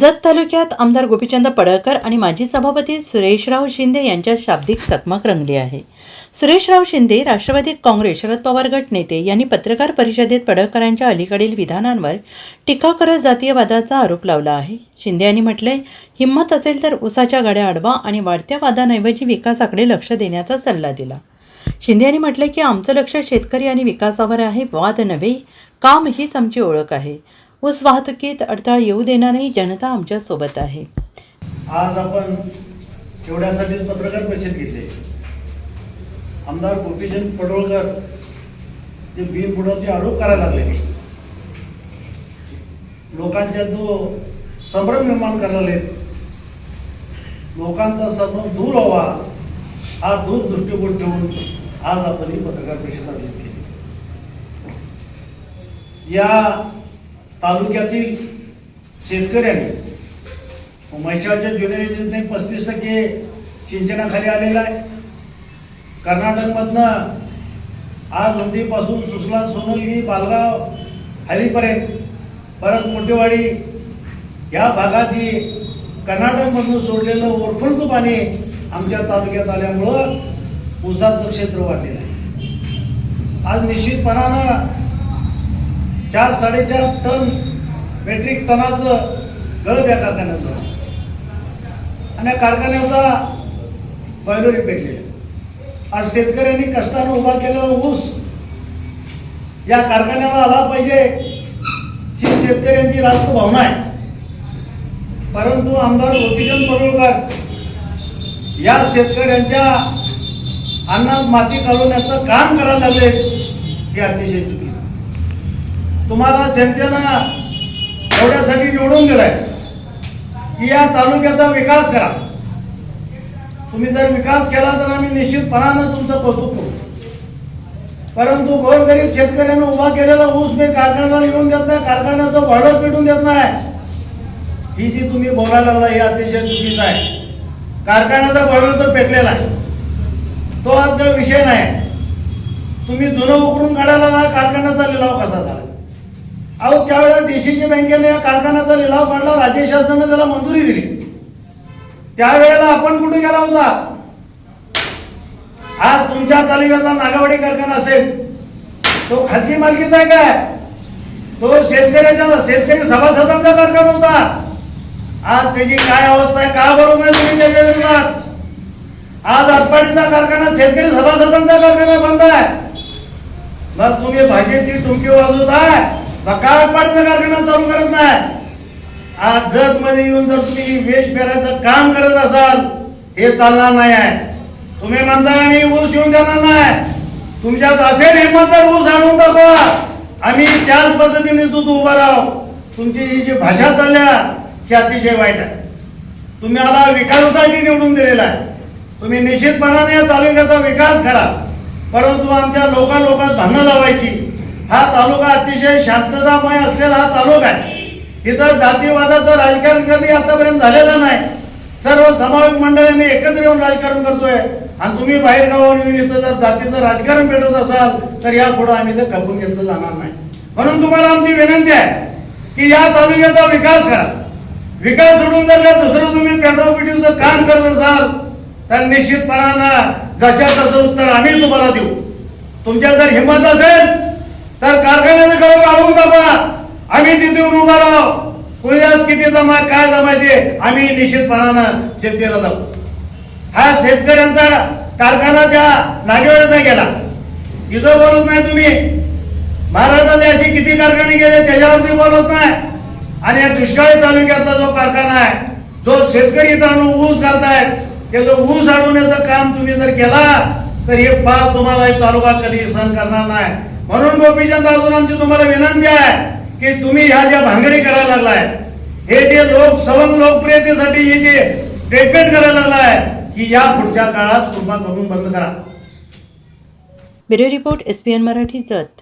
जत तालुक्यात आमदार गोपीचंद पडळकर आणि माजी सभापती सुरेशराव शिंदे यांच्यात शाब्दिक चकमक रंगली आहे. सुरेशराव शिंदे राष्ट्रवादी काँग्रेस शरद पवार गट नेते यांनी पत्रकार परिषदेत पडळकरांच्या अलीकडील विधानांवर टीका करत जातीयवादाचा आरोप लावला आहे. शिंदे यांनी म्हटलंय हिंमत असेल तर उसाच्या गाड्या अडवा आणि वाढत्या वादांऐवजी विकासाकडे लक्ष देण्याचा सल्ला दिला. शिंदे यांनी म्हटले की आमचं लक्ष शेतकरी आणि विकासावर आहे वाद नव्हे. काम हीच आमची ओळख आहे. ऊस वाहतुकीत अडथळा येऊ देणार नाही जनता आमच्यासोबत आहे. आज आपण एवढ्यासाठीच पत्रकार परिषद घेतली? आमदार गोपीचंद पडोळकर जे बिनबुडाचे आरोप करायला लागले. लोकांच्या तो संभ्रम निर्माण करायला लोकांचा संभ्रम दूर व्हावा हा दूर दृष्टिकोन ठेवून आज आपण ही पत्रकार परिषद आयोजित केली. या तालुक्यातील शेतकऱ्यांनी म्हैसाळच्या जुन्या योजनेने पस्तीस टक्के सिंचनाखाली आलेला आहे. कर्नाटकमधनं आज नदीपासून सुसला सोनलगी बालगाव हळीपर्यंत परत मोठेवाडी या भागात ही कर्नाटकमधनं सोडलेलं ओरफळचं पाणी आमच्या तालुक्यात आल्यामुळं ऊसाचं क्षेत्र वाढलेलं आहे. आज निश्चितपणानं चार साडेचार टन मेट्रिक टनाचं गळप या कारखान्यात झालं आणि या कारखान्याचा बॉयलरी पेटलेला आज शेतकऱ्यांनी कष्टानं उभा केलेला ऊस या कारखान्याला आला पाहिजे ही शेतकऱ्यांची रास्त भावना आहे. परंतु आमदार गोपीचंद पडोळकर या शेतकऱ्यांच्या अन्नात माती घालवण्याचं काम करायला लागले हे अतिशय तुम्हाला जनतेनं एवढ्यासाठी निवडून दिलाय की या तालुक्याचा विकास करा. तुम्ही जर विकास केला तर आम्ही निश्चितपणानं तुमचं कौतुक करू. परंतु गोरगरीब शेतकऱ्यानं उभा केलेला ऊस मी कारखान्याला येऊन देत नाही कारखान्याचं भाडं पेटून देत नाही. ही जी तुम्ही बोलायला लागला हे अतिशय चुकीचं आहे. कारखान्याचा भाडं तर पेटलेला आहे. तो आज काही विषय नाही. तुम्ही जुनं उकरून काढायला कारखान्याचा लिलाव हो कसा झाला? अहो त्यावेळेला डीसीजी बँकेने या कारखान्याचा लिलाव काढला राज्य शासनाने त्याला मंजुरी दिली. त्यावेळेला आपण कुठे गेला होता? आज तुमच्या तालुक्यातला नागावडी कारखाना असेल. तो खाजगी मालकीचा आहे काय? तो शेतकऱ्याचा शेतकरी सभासदांचा कारखाना होता. आज त्याची काय अवस्था आहे? का बरोबर तुम्ही त्याच्या विरोधात? आज आटपाडीचा कारखाना शेतकरी सभासदांचा कारखाना बंद आहे. मग तुम्ही भाजपची टुमकी वाजवताय? काय का कारखाना चालू करत नाही. आज जगमध्ये येऊन जर तुम्ही वेश फेरायचं काम करत असाल हे चालणार नाही आहे. तुम्ही म्हणताय आम्ही ऊस येऊन देणार नाही. तुमच्यात असेल हिंमत तर ऊस आणून दाखवा आम्ही त्याच पद्धतीने दूध उभा राहू तुमची ही जी भाषा चालल्या ही अतिशय वाईट आहे. तुम्ही आला विकासासाठी निवडून दिलेला आहे. तुम्ही निश्चितपणाने या तालुक्याचा विकास करा. परंतु आमच्या लोकांलोकात भांडणं लावायची. हा तालुका अतिशय शांततामय असलेला हा तालुका आहे. इथं जातीवादाचं राजकारण कधी आतापर्यंत झालेलं नाही. सर्व सामाजिक मंडळी आम्ही एकत्र येऊन राजकारण करतोय. आणि तुम्ही बाहेर गावावर येऊन इथं जर जातीचं राजकारण पेटवत असाल तर यापुढे आम्ही ते खपून घेतलं जाणार नाही. म्हणून तुम्हाला आमची विनंती आहे की या तालुक्याचा विकास करा. विकास सोडून जर का दुसरं तुम्ही पेट्रोल काम करत असाल तर निश्चितपणानं जशा तसं उत्तर आम्ही तुम्हाला देऊ. तुमच्या जर हिंमत असेल तर कारखान्याचं गाव काढून दाखवा आम्ही तिथे उभा राहू. पुण्यात किती जमा काय जमायचे आम्ही निश्चितपणानं जनतेला जाऊ हा शेतकऱ्यांचा कारखाना त्या नागेवाड्याचा गेला. तिथं बोलत नाही तुम्ही. महाराष्ट्रातले असे किती कारखाने गेले त्याच्यावरती बोलत नाही. आणि या दुष्काळी तालुक्यातला जो कारखाना आहे जो शेतकरी इथं आणून ऊस घालतायत त्याचं ऊस अडवण्याचं काम तुम्ही जर केला तर हे पाप तुम्हाला तालुका कधी सहन करणार नाही. म्हणून गोपीचंद अजून आमची तुम्हाला विनंती आहे की तुम्ही ह्या ज्या भानगडी करायला लागलाय हे जे लोक सवंग लोकप्रियतेसाठी हे जे स्टेटमेंट करायला लागलाय की या पुढच्या काळात कृपा करून बंद करा. Bureau report S P N Marathi Jat.